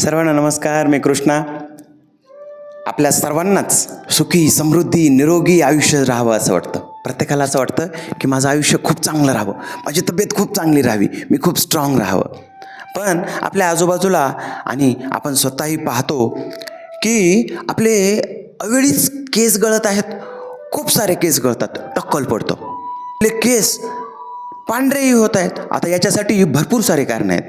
सर्वांना नमस्कार मी कृष्णा. आपल्या सर्वांनाच सुखी समृद्धी निरोगी आयुष्य राहावं असं वाटतं. प्रत्येकाला असं वाटतं की माझं आयुष्य खूप चांगलं राहावं. माझी तब्येत खूप चांगली राहावी. मी खूप स्ट्रॉंग राहावं. पण आपल्या आजूबाजूला आणि आपण स्वतःही पाहतो की आपले अवेळीच केस गळत आहेत. खूप सारे केस गळतात. टक्कल पडतो. आपले केस पांढरेही होत आहेत. आता याच्यासाठी भरपूर सारे कारणं आहेत.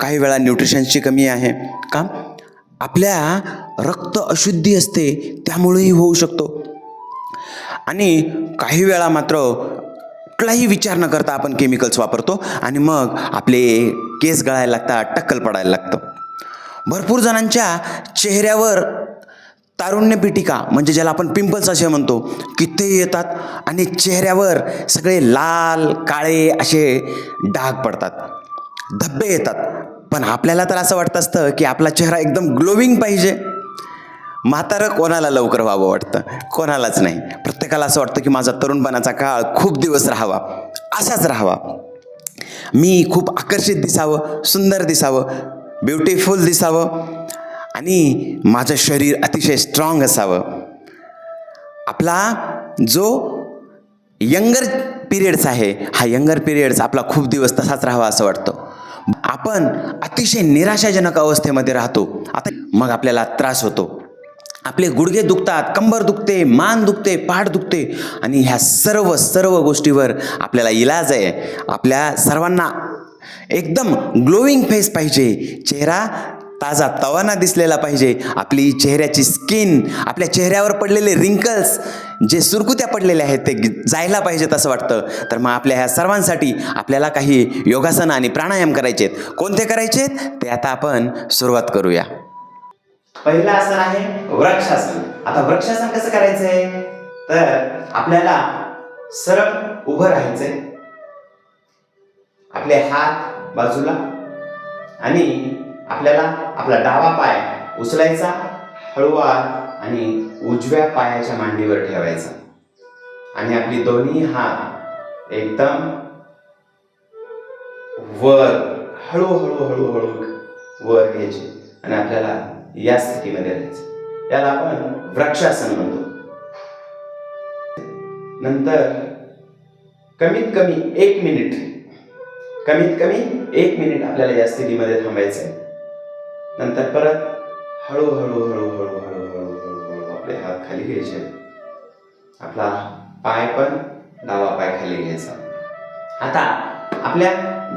काही वेळा न्यूट्रिशन्सची कमी आहे. का? आपल्या रक्त अशुद्धी असते त्यामुळेही होऊ शकतो. आणि काही वेळा मात्र कुठलाही विचार न करता आपण केमिकल्स वापरतो आणि मग आपले केस गळायला लागतात टक्कल पडायला लागतं. भरपूर जणांच्या चेहऱ्यावर तारुण्य पिटिका म्हणजे ज्याला आपण पिंपल्स असे म्हणतो किती येतात आणि चेहऱ्यावर सगळे लाल काळे असे डाग पडतात. धब्बे येतात. पण आपल्याला तर असं वाटत असतं की आपला चेहरा एकदम ग्लोविंग पाहिजे. म्हातारं कोणाला लवकर व्हावं वाटतं? कोणालाच नाही. प्रत्येकाला असं वाटतं की माझा तरुणपणाचा काळ खूप दिवस राहावा. असाच राहावा. मी खूप आकर्षित दिसावं सुंदर दिसावं ब्युटिफुल दिसावं आणि माझं शरीर अतिशय स्ट्रॉंग असावं. आपला जो यंगर पिरियड्स आहे हा यंगर पिरियड्स आपला खूप दिवस तसाच राहावा असं वाटतं. आपण अतिशय निराशाजनक अवस्थेमध्ये राहतो. आता मग आपल्याला त्रास होतो. आपले गुडघे दुखतात कंबर दुखते मान दुखते पाठ दुखते आणि ह्या सर्व सर्व गोष्टीवर आपल्याला इलाज आहे. आपल्या सर्वांना एकदम ग्लोईंग फेस पाहिजे. चेहरा ताजा तवाना दिसलेला पाहिजे. आपली चेहऱ्याची स्किन आपल्या चेहऱ्यावर पडलेले रिंकल्स जे सुरकुत्या पडलेल्या आहेत ते जायला पाहिजेत असं वाटतं. तर मग आपल्या ह्या सर्वांसाठी आपल्याला काही योगासन आणि प्राणायाम करायचे आहेत. कोणते करायचे आहेत? ते आता आपण सुरुवात करूया. पहिलं आसन आहे वृक्षासन. आता वृक्षासन कसं करायचंय? तर आपल्याला सरळ उभं राहायचंय. आपले हात बाजूला आणि आपल्याला आपला डावा पाय उचलायचा हळूवार आणि उजव्या पायाच्या मांडीवर ठेवायचा. आणि आपली दोन्ही हात एकदम वर हळूहळू हळूहळू वर घ्यायचे आणि आपल्याला या स्थितीमध्ये राहायचं. याला आपण वृक्षासन म्हणतो. नंतर कमीत कमी एक मिनिट कमीत कमी एक मिनिट आपल्याला या स्थितीमध्ये थांबायचं आहे नंतर परत हळूहळू हळूहळू हळूहळू हळूहळू आपले हात खाली घ्यायचे. आपला पाय पण डावा पाय खाली घ्यायचा. आता आपल्या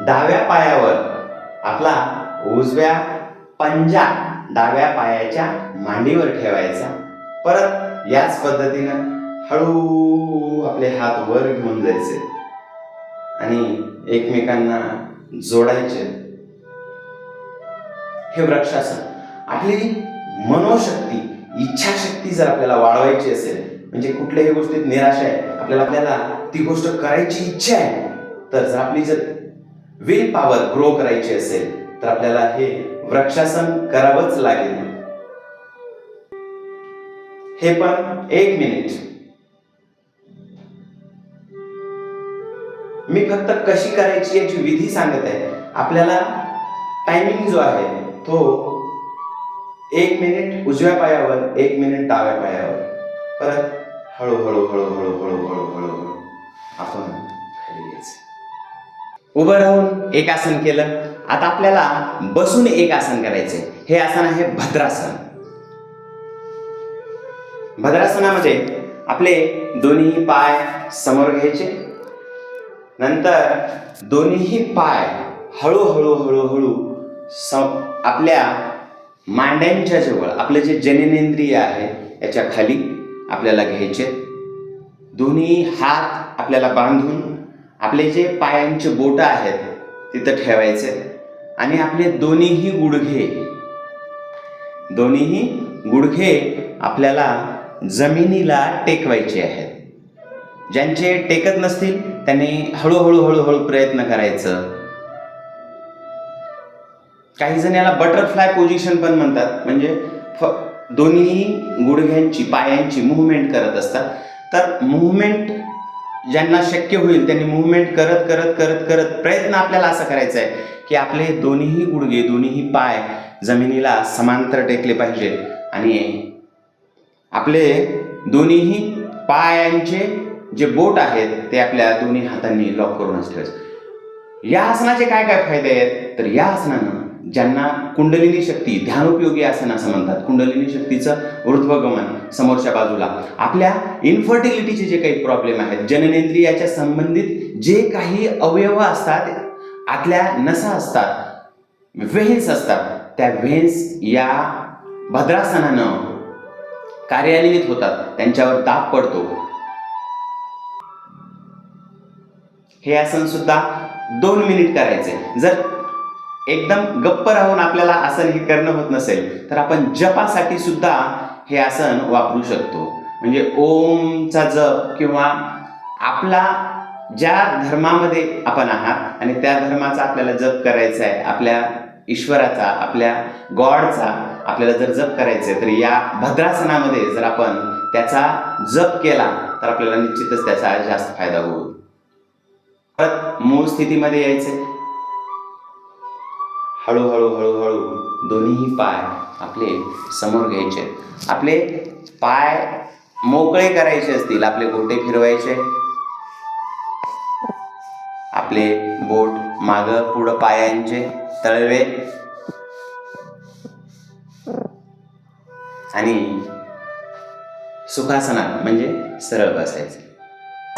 डाव्या पायावर आपला उजव्या पंजा डाव्या पायाच्या मांडीवर ठेवायचा. परत याच पद्धतीनं हळू आपले हात वर घेऊन जायचे. आणि एकमेकांना जोडायचे. हे वृक्षासन आपली मनोशक्ती इच्छाशक्ती जर आपल्याला वाढवायची असेल म्हणजे कुठल्याही गोष्टीत निराशा आहे आपल्याला आपल्याला ती गोष्ट करायची इच्छा आहे तर जर आपली जर विल पॉवर ग्रो करायची असेल तर आपल्याला हे वृक्षासन करावंच लागेल. हे पण एक मिनिट मी फक्त कशी करायची याची विधी सांगत आहे. आपल्याला टायमिंग जो आहे तो एक मिनिट उजव्या पायावर एक मिनिट डाव्या पायावर. परत हळूहळू हळूहळू हळूहळू हळूहळू. आपण खाली घ्यायचं उभं राहून एक आसन केलं. आता आपल्याला बसून एक आसन करायचे हे आसन आहे भद्रासन. भद्रासनामध्ये आपले दोन्ही पाय समोर घ्यायचे. नंतर दोन्ही पाय हळूहळू हळूहळू स आपल्या मांड्यांच्या जवळ आपलं जे जननेंद्रिय आहे याच्या खाली आपल्याला घ्यायचे. दोन्ही हात आपल्याला बांधून आपले जे पायांचे बोटं आहेत तिथं ठेवायचे. आणि आपले दोन्हीही गुडघे दोन्हीही गुडघे आपल्याला जमिनीला टेकवायचे आहेत. ज्यांचे टेकत नसतील त्यांनी हळूहळू हळूहळू प्रयत्न करायचं. काही जण याला बटरफ्लाय पोझिशन पण म्हणतात. म्हणजे फ दोन्ही गुडघ्यांची पायांची मुवमेंट करत असतात. तर मुवमेंट ज्यांना शक्य होईल त्यांनी मुवमेंट करत करत करत करत प्रयत्न आपल्याला असा करायचा आहे की आपले दोन्हीही गुडघे दोन्हीही पाय जमिनीला समांतर टेकले पाहिजे. आणि आपले दोन्हीही पायांचे जे बोट आहेत ते आपल्या दोन्ही हातांनी लॉक करूनच ठेवायचे या आसनाचे काय काय फायदे आहेत? तर या आसनानं ज्यांना कुंडलिनी शक्ती ध्यानोपयोगी आसन असं म्हणतात. कुंडलिनी शक्तीचं ऊर्ध्वगमन समोरच्या बाजूला. आपल्या इन्फर्टिलिटीचे जे काही प्रॉब्लेम आहेत जननेंद्रियाच्या संबंधित जे काही अवयव असतात आतल्या नसा असतात व्हेन्स असतात त्या व्हेन्स या भद्रासनानं कार्यान्वित होतात. त्यांच्यावर दाब पडतो. हे आसन सुद्धा दोन मिनिट करायचे. जर एकदम गप्प राहून आपल्याला आसन हे करणं होत नसेल तर आपण जपासाठी सुद्धा हे आसन वापरू शकतो. म्हणजे ओमचा जप किंवा आपला ज्या धर्मामध्ये आपण आहात आणि त्या धर्माचा आपल्याला जप करायचा आहे आपल्या ईश्वराचा आपल्या गॉडचा आपल्याला जर जप करायचा आहे तर या भद्रासनामध्ये जर आपण त्याचा जप केला तर आपल्याला निश्चितच त्याचा जास्त फायदा होईल. परत मूळ स्थितीमध्ये यायचं हळूहळू हळूहळू दोन्हीही पाय आपले समोर घ्यायचे. आपले पाय मोकळे करायचे असतील आपले गोटे फिरवायचे. आपले बोट माग पुढं पायांचे तळवे. आणि सुखासनात म्हणजे सरळ बसायचे.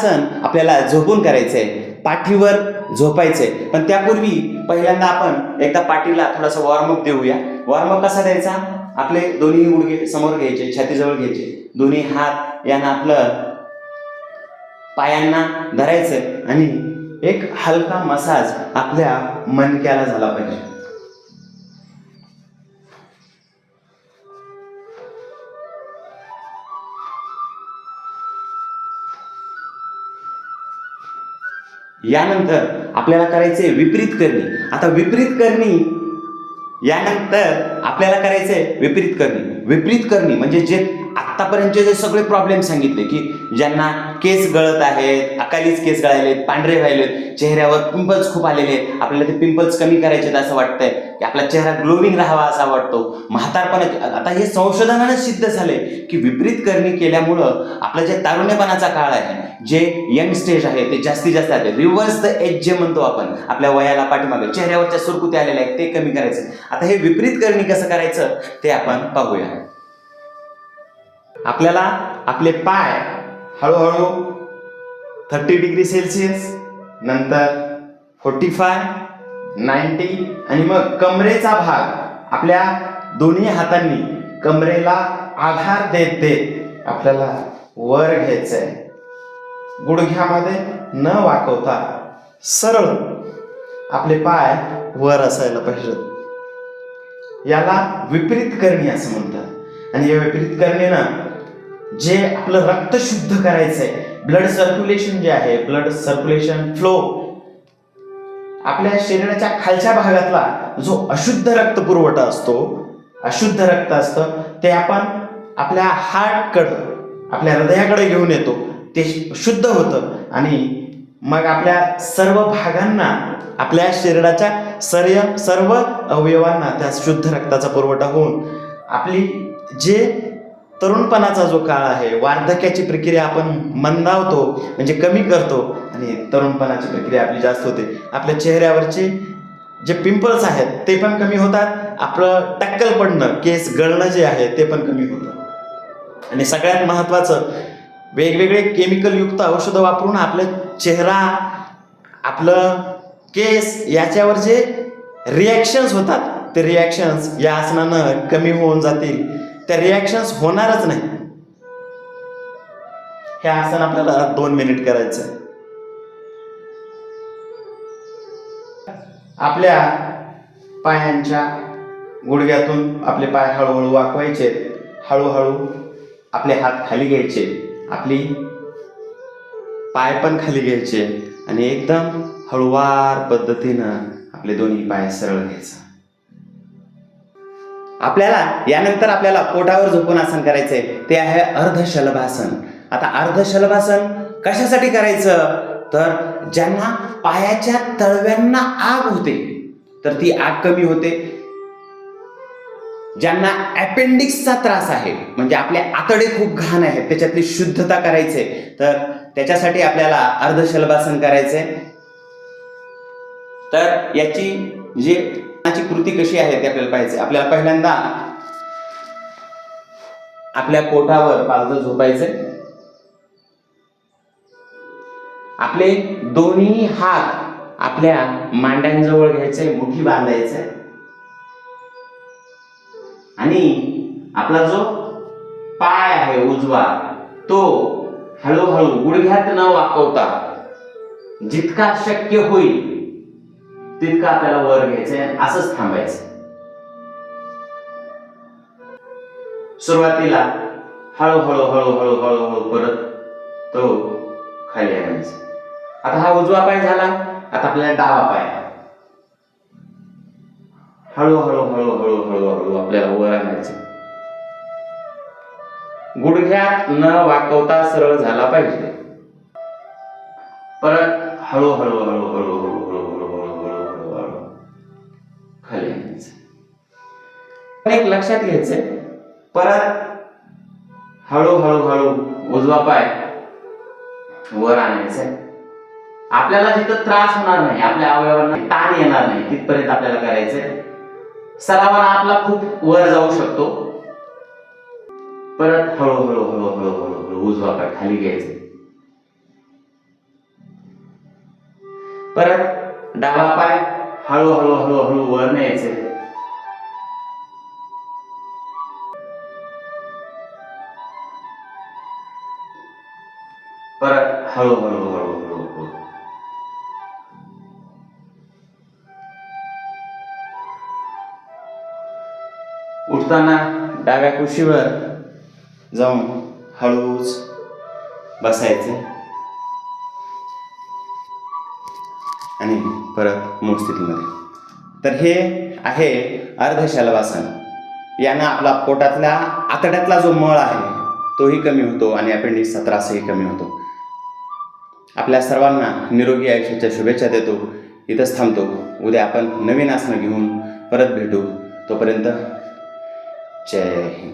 आसन आपल्याला झोपून करायचंय. पाठीवर झोपायचंय. पण त्यापूर्वी पहिल्यांदा आपण एकदा पाठीला थोडासा वॉर्मअप देऊया. वॉर्मअप कसा द्यायचा? आपले दोन्ही गुडघे समोर घ्यायचे छातीजवळ घ्यायचे. दोन्ही हात यांना आपलं पायांना धरायचं आणि एक हलका मसाज आपल्या मनक्याला झाला पाहिजे. यानंतर आपल्याला करायचे विपरीत करणी. आता विपरीत करणी यानंतर आपल्याला करायचे विपरीत करणी. विपरीत करणी म्हणजे जे आतापर्यंतचे जे सगळे प्रॉब्लेम सांगितले की ज्यांना केस गळत आहेत अकालीच केस गळालेत पांढरे व्हायलेत चेहऱ्यावर पिंपल्स खूप आलेले आहेत आपल्याला ते पिंपल्स कमी करायचे आहेत असं वाटतंय की आपला चेहरा ग्लोविंग राहावा असा वाटतो. म्हातारपणा आता हे संशोधनानं सिद्ध झाले की विपरीत करणी केल्यामुळं आपला जे तारुण्यपणाचा काळ आहे जे यंग स्टेज आहे ते जास्तीत जास्त आहे. रिव्हर्स द एज जे म्हणतो आपण आपल्या वयाला पाठीमागे चेहऱ्यावरच्या सुरकुत्या आलेल्या आहेत ते कमी करायचे. आता हे विपरीत करणी कसं करायचं ते आपण पाहूया. आपल्याला आपले पाय हळूहळू थर्टी डिग्री सेल्सिअस नंतर फोर्टी फाय नाईन्टी आणि मग कमरेचा भाग. आपल्या दोन्ही हातांनी कमरेला आधार देत देत आपल्याला वर घ्यायचं आहे गुडघ्यामध्ये न वाकवता सरळ आपले पाय वर असायला पाहिजेत. याला विपरीत करणी असं म्हणतात. आणि या विपरीत करणीनं जे आपलं रक्त शुद्ध करायचंय ब्लड सर्क्युलेशन जे आहे ब्लड सर्क्युलेशन फ्लो आपल्या शरीराच्या खालच्या भागातला जो अशुद्ध रक्त पुरवठा असतो अशुद्ध रक्त असतं ते आपण आपल्या हार्टकडं आपल्या हृदयाकडे घेऊन येतो ते शुद्ध होतं. आणि मग आपल्या सर्व भागांना आपल्या शरीराच्या सर्य सर्व अवयवांना त्या शुद्ध रक्ताचा पुरवठा होऊन आपली जे तरुणपणाचा जो काळ आहे वार्धक्याची प्रक्रिया आपण मंदावतो म्हणजे कमी करतो आणि तरुणपणाची प्रक्रिया आपली जास्त होते. आपल्या चेहऱ्यावरचे जे पिंपल्स आहेत ते पण कमी होतात. आपलं टक्कल पडणं केस गळणं जे आहे ते पण कमी होतं. आणि सगळ्यात महत्त्वाचं वेगवेगळे केमिकल युक्त औषधं वापरून आपला चेहरा आपलं केस याच्यावर जे रिॲक्शन्स होतात ते रिॲक्शन्स या आसनानं कमी होऊन जातील. त्या रिॲक्शन्स होणारच नाही. हे आसन आपल्याला दोन मिनिट करायचं आहे आपल्या पायांच्या गुडघ्यातून आपले पाय हळूहळू वाकवायचे हळूहळू आपले हात खाली घ्यायचे आपली पाय पण खाली घ्यायचे आणि एकदम हळुवार पद्धतीनं आपले दोन्ही पाय सरळ घ्यायचं. आपल्याला यानंतर आपल्याला पोटावर झोपून आसन करायचंय. ते आहे अर्धशलभासन. आता अर्धशलभासन कशासाठी करायचं? तर ज्यांना पायाच्या तळव्यांना आग होते तर ती आग कमी होते. ज्यांना अपेंडिक्सचा त्रास आहे म्हणजे आपले आतडे खूप घाण आहेत त्याच्यातली शुद्धता करायचे तर त्याच्यासाठी आपल्याला अर्धशलभासन करायचे तर याची जी त्याची कृती कशी आहे ते आपल्याला पाहायचे. आपल्याला पहिल्यांदा आपल्या पोटावर पालथं झोपायचंय. आपले दोन्ही हात आपल्या मांड्यांजवळ घ्यायचे मुठी बांधायचे आणि आपला जो पाय आहे उजवा तो हळूहळू गुडघ्यात न वाकवता जितका शक्य होईल तितका आपल्याला वर घ्यायचंय असंच थांबायचं. सुरुवातीला हळूहळू हळूहळू हळूहळू परत तो खाली आणायचा. आता हा उजवा पाय झाला आता आपल्याला डावा पाय. हळूहळू हळूहळू हळूहळू आपल्याला वर आणायचं. गुडघ्यात न वाकवता सरळ झाला पाहिजे. परत हळूहळू हळूहळू हळूहळू हळूहळू एक लक्षात घ्यायचंय. परत हळूहळू हळू उजवा पाय वर आणायचंय. आपल्याला जिथं त्रास होणार नाही आपल्या अवयवांना ताण येणार नाही तिथपर्यंत आपल्याला करायचंय. सरावाना आपला खूप वर जाऊ शकतो. परत हळूहळू हळूहळू हळूहळू उजवा पाय खाली घ्यायचे परत डावा पाय हळूहळू हळूहळू वर न्यायचे परत हळूहळू हळूहळू हळू उठताना डाव्या कुशीवर जाऊन हळूच बसायचे. आणि परत मूळ स्थितीमध्ये तर हे आहे अर्धशलवासन. यानं आपला पोटातल्या आतड्यातला जो मळ आहे तोही कमी होतो आणि अपेंडिक्सचा त्रासही कमी होतो. आपल्या सर्वांना निरोगी आयुष्याच्या शुभेच्छा देतो. इथंच थांबतो. उद्या आपण नवीन आसनं घेऊन परत भेटू. तोपर्यंत जय हिंद.